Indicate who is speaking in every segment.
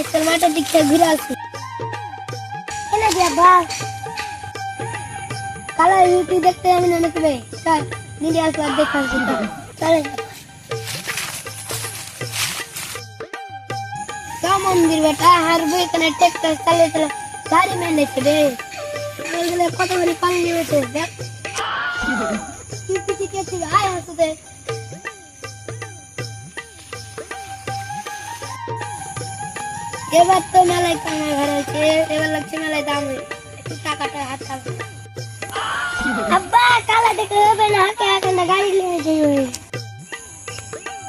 Speaker 1: তোর মাঠের দিক থেকে ঘুরে আসি এনে দিয়া বা কালা ইউটিউব দেখতে আমি না নেবে চল মিডিয়া আসবার দেখে আসি চলে का मंदिर बेटा हर वो इतने ट्रैक्टर चले चले गाड़ी में नहीं चले बोले कत बड़ी पानी में से देख की किसी के थी এবার তো মেলায় কামা ঘর আছে, এবার লাগছে মেলায় দাম একটু টাকাটা হাত থাকবে আব্বা, কালা দেখলে হবে না, হাতে হাতে না, গাড়ি নিয়ে যাই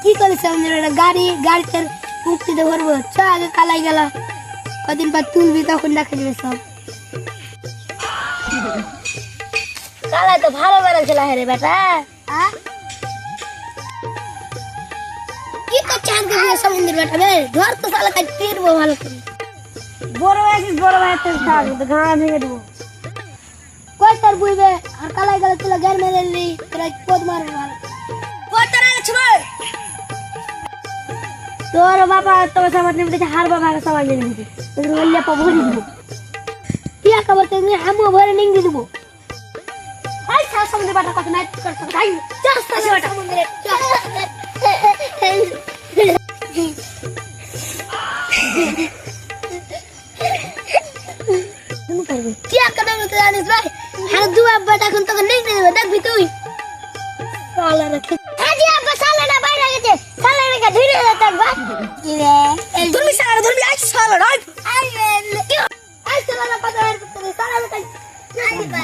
Speaker 1: কি করেছে আমাদের একটা গাড়ি গাড়িটার মুক্তিতে ভরবো চ, আগে কালাই গেল। কদিন পর তুলবি, তখন দেখা যাবে সব। কালাই তো ভালো বেড়াচ্ছিল রে বেটা? কি করছে আজকে সমুদ্রের বেটা? ধর তো সালা কাজ ফিরবো ভালো করে। বড় হয়েছিস বড় ভাই তো থাক তো ঘা ভেঙে দেবো কই তোর বুঝবে আর কালাই গেলে তুলা গাড়ি মেরে লি তোরা পদ মারবে ভালো তোর বাবা তোর সামান্য নিতে হার বাবা সবাই নিয়ে নিতে তোর গল্লে পা ভরে দিব। কি আকা বলতে তুমি আমু ভরে নিং দিব। আই সা সমুদ্রে বাটা কথা নাই কর সব আই চাস পাশে বাটা সমুদ্রে কি আকা দেবো তুই জানিস ভাই হ্যাঁ দু আব্বা এখন তোকে নিং দেবে দেখবি তুই সালা রেখে হ্যাঁ জি আব্বা সালা না বাইরে গেছে সালা রেখে ধীরে যেতে আব্বা কিরে তুমি সালা ধরবি আই সালা রাই আই কি আই সালা না পাতা আর করতে সালা রেখে আই বা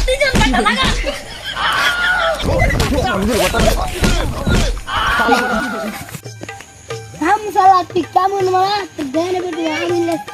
Speaker 1: তুই তো কাটা লাগা हम साला टिक्का मन मारा तो देने पे दिया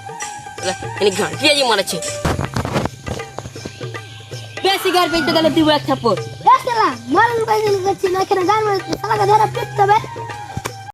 Speaker 2: পেঁয়াজি মারাচ্ছে। বেশি গার পেঁচতে গেলে দিব এক থাপ্পড়।
Speaker 1: মারন পাইছেন করছি না কেন গান মারতে সালা ধরে পিটতে হবে।